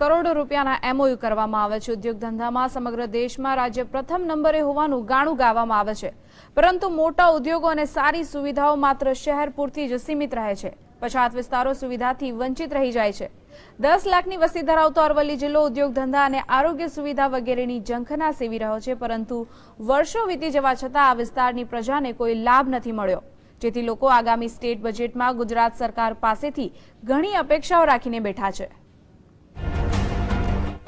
કરોડો રૂપિયાના એમઓયુ કરવામાં આવે છે. ઉદ્યોગ ધંધામાં સમગ્ર દેશમાં રાજ્ય પ્રથમ નંબરે હોવાનું ગાણું ગાવામાં આવે છે. પરંતુ મોટા ઉદ્યોગો અને સારી સુવિધાઓ માત્ર શહેર પૂરતી જ સીમિત રહે છે. પછાત વિસ્તારો સુવિધાથી વંચિત રહી જાય છે. દસ લાખની વસ્તી ધરાવતો અરવલ્લી જિલ્લો ઉદ્યોગ ધંધા અને આરોગ્ય સુવિધા વગેરેની ઝંખના સેવી રહ્યો છે. પરંતુ વર્ષો વીતી જવા છતાં આ વિસ્તારની પ્રજાને કોઈ લાભ નથી મળ્યો. જેથી લોકો આગામી સ્ટેટ બજેટમાં ગુજરાત સરકાર પાસેથી ઘણી અપેક્ષાઓ રાખીને બેઠા છે.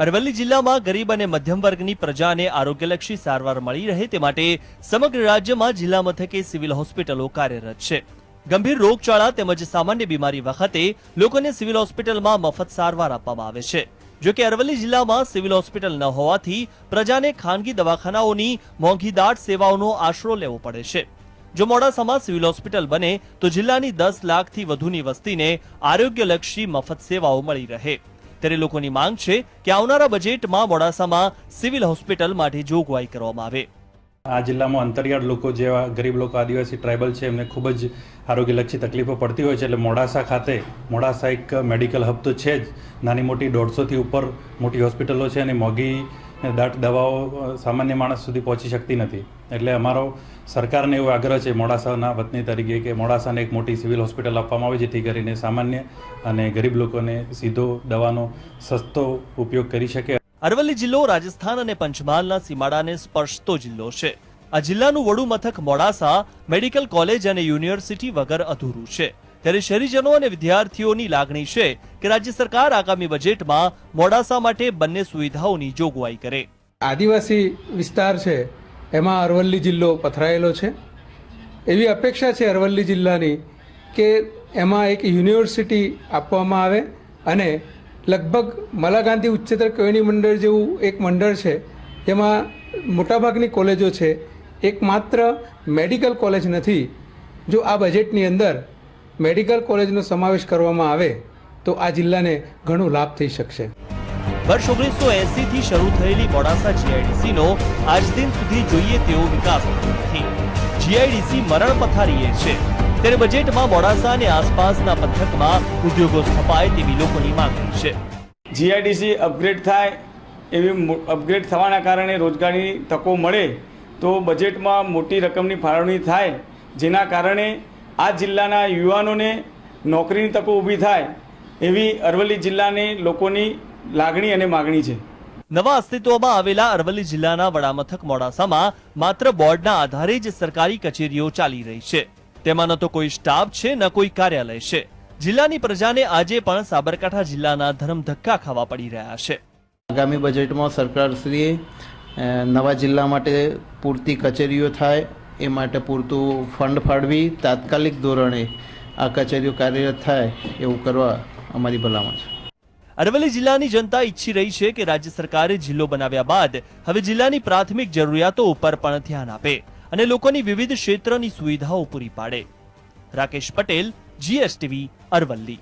અરવલ્લી જિલ્લામાં ગરીબ અને મધ્યમ વર્ગની પ્રજાને આરોગ્યલક્ષી સારવાર મળી રહે તે માટે સમગ્ર રાજ્યમાં જિલ્લા મથકે સિવિલ હોસ્પિટલો કાર્યરત છે. ગંભીર રોગચાળા તેમજ સામાન્ય બીમારી વખતે લોકોને સિવિલ હોસ્પિટલમાં મફત સારવાર આપવામાં આવે છે. જો કે અરવલ્લી જિલ્લામાં સિવિલ હોસ્પિટલ ન હોવાથી પ્રજાને ખાનગી દવાખાનાઓની મોંઘીદાટ સેવાઓનો આશરો લેવો પડે છે. જો મોડાસામાં સિવિલ હોસ્પિટલ બને, તો જિલ્લાની દસ લાખથી વધુની વસ્તીને આરોગ્યલક્ષી મફત સેવાઓ મળી રહે. ત્યારે લોકોની માંગ છે કે આવનારા બજેટમાં મોડાસામાં સિવિલ હોસ્પિટલ માટે જોગવાઈ કરવામાં આવે. આ જિલ્લામાં અંતરિયાળ લોકો જેવા ગરીબ લોકો, આદિવાસી ટ્રાઇબલ છે, એમને ખૂબ જ આરોગ્યલક્ષી તકલીફો પડતી હોય છે. એટલે મોડાસા ખાતે, મોડાસા એક મેડિકલ હબ તો છે જ. નાની મોટી દોઢસોથી ઉપર મોટી હોસ્પિટલો છે અને મોંઘી દાટ દવાઓ સામાન્ય માણસ સુધી પહોંચી શકતી નથી. એટલે અમારો સરકારને એવો આગ્રહ છે, મોડાસાના વતની તરીકે કે મોડાસાને એક મોટી સિવિલ હોસ્પિટલ આપવામાં આવે, જેથી કરીને સામાન્ય અને ગરીબ લોકોને સીધો દવાનો સસ્તો ઉપયોગ કરી શકે. અરવલ્લી જિલ્લો, રાજસ્થાન અને પંચમહાલના સીમાડાને સ્પર્શતો જિલ્લો છે. આ જિલ્લાનું વડું મથક મોડાસા મેડિકલ કોલેજ અને યુનિવર્સિટી વગર અધૂરું છે. ત્યારે શહેરીજનો અને વિદ્યાર્થીઓની લાગણી છે કે રાજ્ય સરકાર આગામી બજેટમાં મોડાસા માટે બંને સુવિધાઓની જોગવાઈ કરે. આદિવાસી વિસ્તાર છે, એમાં અરવલ્લી જિલ્લો પથરાયેલો છે. એવી અપેક્ષા છે અરવલ્લી જિલ્લાની કે એમાં એક યુનિવર્સિટી આપવામાં આવે અને લગભગ મલા ગાંધી ઉચ્ચતર કોયણી મંડળ જેવું એક મંડળ છે. જેમાં મોટાભાગની કોલેજો છે. એકમાત્ર મેડિકલ કોલેજ નથી. જો આ બજેટની અંદર મેડિકલ કોલેજનો સમાવેશ કરવામાં આવે તો આ જિલ્લાને ઘણો લાભ થઈ શકશે. વર્ષ ઓગણીસો એસી થી શરૂ થયેલી મોડાસા જીઆઈડીસી નો આજ દિન સુધી જોઈએ તેવો વિકાસ નથી. જીઆઈડીસી મરણ પથારીએ છે. ત્યારે બજેટમાં મોડાસા અને આસપાસના પંથકમાં ઉદ્યોગો સ્થપાય તેવી લોકોની માંગણી છે. જીઆઈડીસી અપગ્રેડ થાય એવી અપગ્રેડ થવાના કારણે રોજગારી તકો મળે તો બજેટમાં મોટી રકમની ફાળવણી થાય જેના કારણે આ જિલ્લાના યુવાનોને નોકરીની તકો ઊભી થાય એવી અરવલ્લી જિલ્લાની લોકોની લાગણી અને માગણી છે. નવા અસ્તિત્વમાં આવેલા અરવલ્લી જિલ્લાના વડામથક મોડાસામાં માત્ર બોર્ડના આધારે જ સરકારી કચેરીઓ ચાલી રહી છે. તેમાં ન તો કોઈ સ્ટાફ છે ન કોઈ કાર્યાલય છે. જિલ્લાની પ્રજાને આજે પણ સાબરકાંઠા જિલ્લાના ધર્મ ધક્કા ખાવા પડી રહ્યા છે. આગામી બજેટમાં સરકારશ્રીએ નવા જિલ્લા માટે પૂરતી કચેરીઓ થાય એ માટે પૂરતું ફંડ ફાળવી તાત્કાલિક ધોરણે આ કચેરીઓ કાર્યરત થાય એવું કરવા અમારી ભલામણ છે. અરવલ્લી જિલ્લાની જનતા ઈચ્છી રહી છે કે રાજ્ય સરકારે જિલ્લો બનાવ્યા બાદ હવે જિલ્લાની પ્રાથમિક જરૂરિયાતો ઉપર પણ ધ્યાન આપે અને લોકોની વિવિધ ક્ષેત્રની સુવિધાઓ પૂરી પાડે. રાકેશ પટેલ જીએસટીવી અરવલ્લી.